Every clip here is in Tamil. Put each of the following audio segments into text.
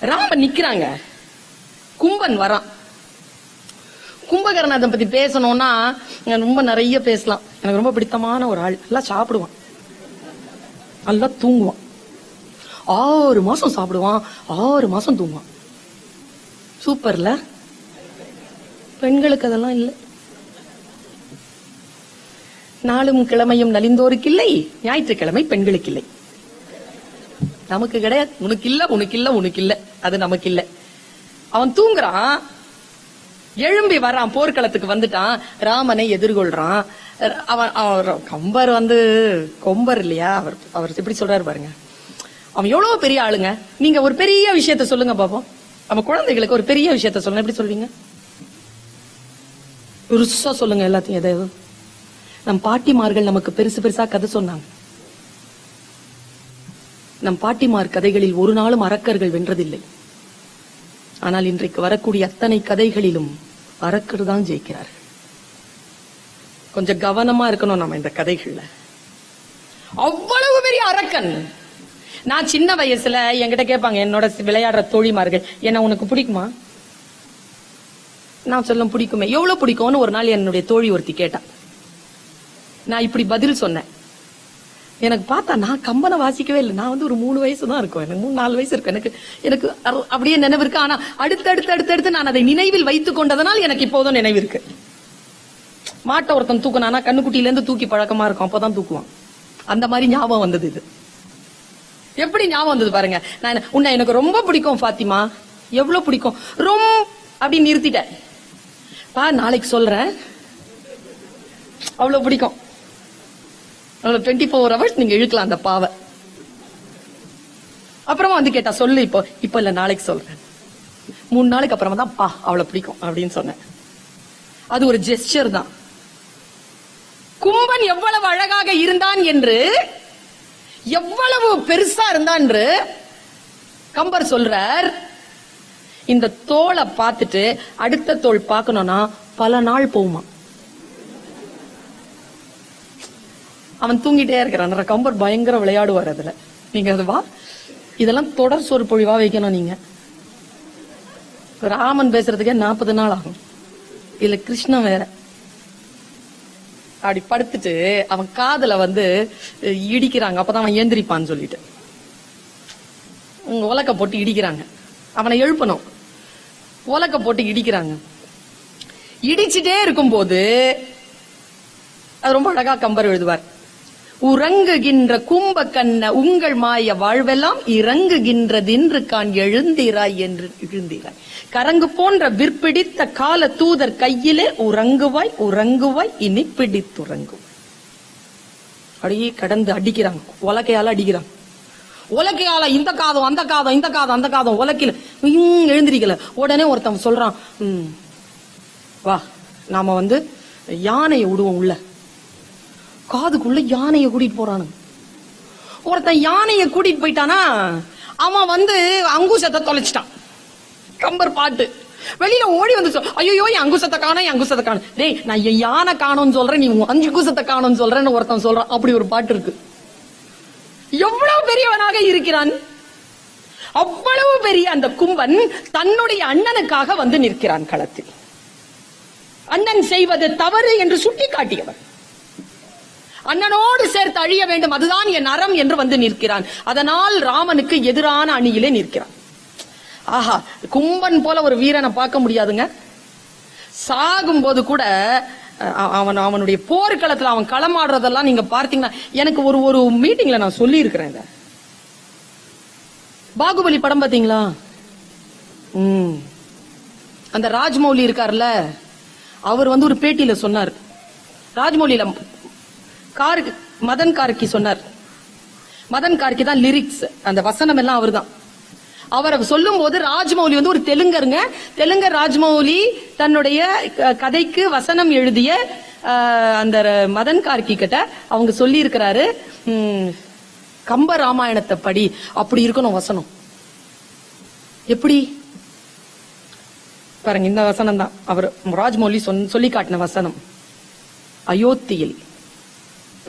ராம நிக்கிறாங்க. கும்பன் வரான். கும்பகர்ணத்தை பத்தி பேசணும்னா ரொம்ப நிறைய பேசலாம். எனக்கு ரொம்ப பிடித்தமான ஒரு ஆள். நல்லா சாப்பிடுவான். நல்லா தூங்குவான். ஆறு மாசம் சாப்பிடுவான். ஆறு மாசம் தூங்குவான். சூப்பர்ல பெண்களுக்கு அதெல்லாம் இல்லை. நாளும் கிழமையும் நலிந்தோருக்கு இல்லை ஞாயிற்றுக்கிழமை பெண்களுக்கு இல்லை நமக்கு கிடையாது. உனக்கு இல்ல உனக்கு இல்ல உனக்கு இல்ல அது நமக்கு இல்ல அவன் தூங்குறான். எழும்பி வரான் போர்க்களத்துக்கு வந்துட்டான். ராமனை எதிர்கொள்றான். அவன் அவர் கம்பர் வந்து கொம்பர் இல்லையா? அவர் அவர் எப்படி சொல்றாரு பாருங்க. அவன் எவ்வளவு பெரிய ஆளுங்க? நீங்க ஒரு பெரிய விஷயத்த சொல்லுங்க பாப்போம். நம்ம குழந்தைகளுக்கு ஒரு பெரிய விஷயத்த சொல்லுங்க. எப்படி சொல்வீங்க? பெருசா சொல்லுங்க எல்லாத்தையும். எதாவது நம் பாட்டிமார்கள் நமக்கு பெருசு பெருசா கதை சொன்னாங்க. நம் பாட்டிமார் கதைகளில் ஒரு நாளும் அரக்கர்கள் வென்றதில்லை. ஆனால் இன்றைக்கு வரக்கூடிய அத்தனை கதைகளிலும் அரக்கர் தான் ஜெயிக்கிறார்கள். கொஞ்சம் கவனமா இருக்கணும் நம்ம இந்த கதைகள்ல. அவ்வளவு பெரிய அரக்கன்! நான் சின்ன வயசுல என்கிட்ட கேட்பாங்க என்னோட விளையாடுற தோழிமார்கள் என்ன உனக்கு பிடிக்குமா? நான் சொல்ல பிடிக்குமே. எவ்வளவு பிடிக்கும்னு ஒரு நாள் என்னுடைய தோழி ஒருத்தி கேட்டா. நான் இப்படி பதில் சொன்னேன். எனக்கு பார்த்தா நான் கம்பனை வாசிக்கவே இல்லை. நான் வந்து ஒரு மூணு வயசு தான் இருக்கும். எனக்கு மூணு நாலு வயசு இருக்கும். எனக்கு எனக்கு அப்படியே நினைவு இருக்கு. ஆனா அடுத்து அடுத்து அடுத்து அடுத்து நான் அதை நினைவில் வைத்துக் கொண்டதனால் எனக்கு இப்போதும் நினைவு இருக்கு. மாட்டை ஒருத்தன் தூக்குனானா கண்ணுக்குட்டியில இருந்து தூக்கி பழக்கமா இருக்கும். அப்பதான் தூக்குவான். அந்த மாதிரி ஞாபகம் வந்தது இது. எப்படி ஞாபகம் வந்தது பாருங்க. நான் என்ன- உன்னை எனக்கு ரொம்ப பிடிக்கும் ஃபாத்திமா. எவ்வளவு பிடிக்கும். ரொம்ப அப்படி நிறுத்திட்டேன். பா நாளைக்கு சொல்றேன். அவ்வளவு பிடிக்கும். டுவெண்ட்டி ஃபோர் ஹவர்ஸ் நீங்க இழுக்கலாம் அந்த பாவை. அப்புறமா வந்து கேட்டா சொல்லு இப்போ இப்போ இல்ல நாளைக்கு சொல்றேன். மூணு நாளைக்கு அப்புறமா தான் பா அவளை பிடிக்கும் அப்படின்னு சொன்னேன். அது ஒரு ஜெஸ்டர் தான். கும்பன் எவ்வளவு அழகாக இருந்தான் என்று எவ்வளவு பெருசா இருந்தான் என்று கம்பர் சொல்றார். இந்த தோலை பார்த்துட்டு அடுத்த தோல் பார்க்கணும்னா பல நாள் போகுமா அவன் தூங்கிட்டே இருக்கிறான். கம்பர் பயங்கர விளையாடுவார் அதுல. நீங்க அதுவா இதெல்லாம் தொடர் சொற்பொழிவா வைக்கணும் நீங்க. ராமன் பேசுறதுக்கே நாற்பது நாள் ஆகும். இல்ல கிருஷ்ணன் வேற. அப்படி படுத்துட்டு அவன் காதல வந்து இடிக்கிறாங்க. அப்பதான் அவன் ஏந்திரிப்பான்னு சொல்லிட்டு. உங்க உலக்க போட்டு இடிக்கிறாங்க. அவனை எழுப்பணும். உலக்க போட்டு இடிக்கிறாங்க. இடிச்சிட்டே இருக்கும்போது அது ரொம்ப அழகா கம்பர் எழுதுவார். உறங்குகின்ற கும்ப கண்ண உங்கள் மாய வாழ்வெல்லாம் இறங்குகின்றதென்று கான் எழுந்திராய் என்று எழுந்திராய். கரங்கு போன்ற விற்பிடித்த கால தூதர் கையிலே உறங்குவாய் உறங்குவாய் இனி பிடித்துறங்குவாய் அப்படியே கடந்து அடிக்கிறாங்க உலகையால அடிக்கிறாங்க உலக்கையால இந்த காதம் அந்த காதம் இந்த காதம் அந்த காதம் உலக்கையில எழுந்திரிக்கல. உடனே ஒருத்தன் சொல்றான் "ம், வா நாம வந்து யானையை விடுவோம் உள்ள. காதுக்குள்ள யானைய கூட்டிட்டு போறானுங்க. ஒருத்தன் யானைய கூட்டிட்டு போயிட்டானா அவன் வந்து அங்குசத்தை தொலைச்சிட்டான். கம்பர் பாட்டு. வெளியில ஓடி வந்து ஐயோ என் அங்குசத்தை காணோம் என் அங்குசத்தை காணும். டேய் நான் என் யானை காணோம்னு சொல்றேன் நீ உன் அஞ்சு குசத்தை காணோம்னு சொல்றேன்னு ஒருத்தன் சொல்றான். அப்படி ஒரு பாட்டு இருக்கு. எவ்வளவு பெரியவனாக இருக்கிறான்? அவ்வளவு பெரிய அந்த கும்பன் தன்னுடைய அண்ணனுக்காக வந்து நிற்கிறான் களத்தில். அண்ணன் செய்வது தவறு என்று சுட்டி காட்டியவன் அண்ணனோடு சேர்த்து அழிய வேண்டும். அதுதான் என் அறம் என்று வந்து நிற்கிறான். அதனால் ராமனுக்கு எதிரான அணியிலே நிற்கிறான். ஆஹா கும்பன் போல ஒரு வீரனை பார்க்க முடியாதுங்க. சாகும் போது கூட அவன் அவனுடைய போர்க்களத்துல அவன் களமாடுறதெல்லாம் நீங்க பார்த்தீங்கன்னா எனக்கு ஒரு ஒரு மீட்டிங்ல நான் சொல்லி இருக்கிறேன் பாகுபலி படம் பாத்தீங்களா ம். அந்த ராஜ்மௌலி இருக்கார்ல அவர் வந்து ஒரு பேட்டியில சொன்னார். ராஜ்மௌலியில கார் மதன் கார்கி சொன்னார். மதன் கார்கி தான் லிரிக்ஸ் அந்த வசனம் எல்லாம் அவர்தான். அவர் சொல்லும் போது ராஜ்மௌலி வந்து ஒரு தெலுங்கருங்க. தெலுங்கர் ராஜ்மௌலி தன்னுடைய க- கதைக்கு வசனம் எழுதிய அந்த மதன் கார்கி கிட்ட அவங்க சொல்லி இருக்கிறாரு கம்ப ராமாயணத்தை படி அப்படி இருக்கணும் வசனம். எப்படி? பாருங்க இந்த வசனம் தான் அவர் ராஜ்மௌலி சொன்- சொல்லி காட்டின வசனம். அயோத்தியில்.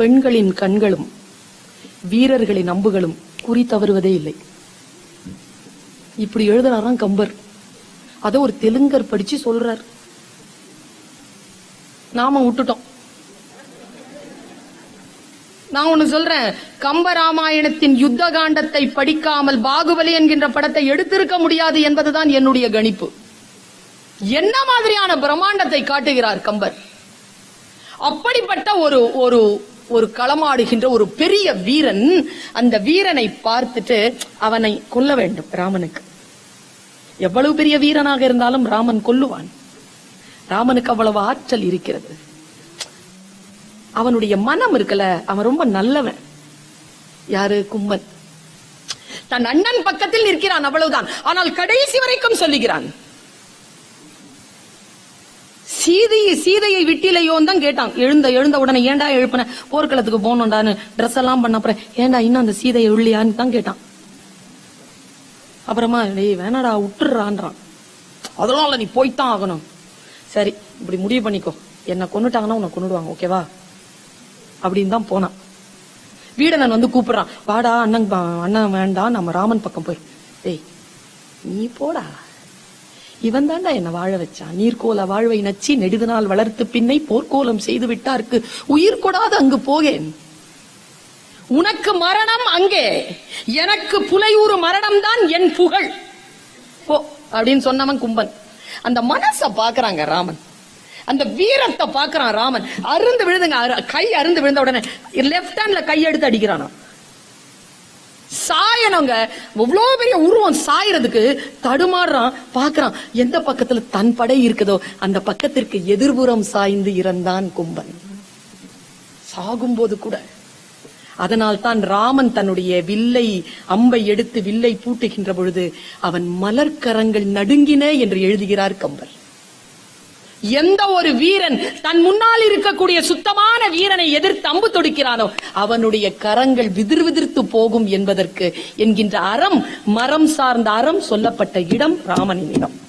பெண்களின் கண்களும் வீரர்களின் அம்புகளும் குறி தவறுவதே இல்லை. இப்படி எழுதுறாராம் கம்பர். அத ஒரு தெலுங்கர் படிச்சு சொல்றார். நாம விட்டுட்டோம். நான் ஒண்ணு சொல்றேன். கம்பராமாயணத்தின் யுத்த காண்டத்தை படிக்காமல் பாகுபலி என்கின்ற படத்தை எடுத்திருக்க முடியாது என்பதுதான் என்னுடைய கணிப்பு. என்ன மாதிரியான பிரம்மாண்டத்தை காட்டுகிறார் கம்பர்? அப்படிப்பட்ட ஒரு ஒரு ஒரு களமாடுகின்ற ஒரு பெரிய வீரன் அந்த வீரனை பார்த்துட்டு அவனை கொல்ல வேண்டும் ராமனுக்கு. எவ்வளவு பெரிய வீரனாக இருந்தாலும் ராமன் கொல்லுவான். ராமனுக்கு அவ்வளவு ஆற்றல் இருக்கிறது. அவனுடைய மனம் இருக்குல்ல அவன் ரொம்ப நல்லவன். யாரு? கும்பன். தன் அண்ணன் பக்கத்தில் நிற்கிறான் அவ்வளவுதான். ஆனால் கடைசி வரைக்கும் சொல்லுகிறான் சீதையை சீதையை விட்டிலையோன்னு தான் கேட்டான். எழுந்த எழுந்த உடனே ஏன்டா எழுப்பின? போர்க்களத்துக்கு போகணும்டான்னு ட்ரெஸ் எல்லாம் பண்ண அப்புறம் ஏன்டா இன்னும் அந்த சீதையை உள்ளியான்னு தான் கேட்டான். அப்புறமா டேய் வேணாடா விட்டுறான்றான் அதெல்லாம் இல்லை நீ போய்த்தான் ஆகணும். சரி இப்படி முடிவு பண்ணிக்கோ. என்ன கொன்னுட்டாங்கன்னா உன்னை கொன்னுடுவாங்க ஓகேவா அப்படின்னு தான் போனான். வீடனன் வந்து கூப்பிடுறான். வாடா அண்ணன் பா- அண்ணன் வேண்டாம் நம்ம ராமன் பக்கம் போய். டேய் நீ போடா. இவன் தாண்டா என்ன வாழ வச்சான் நீர்கோல வாழ்வை நச்சி நெடுதனால் வளர்த்து பின்னை போர்க்கோலம் செய்து விட்டார்க்கு. உயிர் கொடாது அங்கு போகேன். உனக்கு மரணம் அங்கே. எனக்கு புலையூறு மரணம் தான் என் புகழ். போ அப்படின்னு சொன்னவன் கும்பன். அந்த மனச பாக்குறாங்க ராமன். அந்த வீரத்தை பாக்குறான் ராமன். அருந்து விழுதுங்க அரு- கை அருந்து விழுந்த உடனே லெப்ட் ஹேண்ட்ல கை எடுத்து அடிக்கிறானா சாயனங்க எவ்வளவு பெரிய உருவம் சாயறதுக்கு தடுமாறுறான் பார்க்கறான் எந்த பக்கத்துல தன் படை இருக்குதோ அந்த பக்கத்திற்கு எதிர்புறம் சாய்ந்து இறந்தான் கும்பன். சாகும்போது கூட அதனால் தான் ராமன் தன்னுடைய வில்லை அம்பை எடுத்து வில்லை பூட்டுகின்ற பொழுது அவன் மலர்க்கரங்கள் நடுங்கின என்று எழுதுகிறார் கம்பர். எந்த ஒரு வீரன் தன் முன்னால் இருக்கக்கூடிய சுத்தமான வீரனை எதிர்த்து அம்பு தொடுக்கிறானோ அவனுடைய கரங்கள் விதிர் விதிர்த்து போகும் என்பதற்கு என்கின்ற அறம் மரம் சார்ந்த அறம் சொல்லப்பட்ட இடம் ராமனின் இடம்.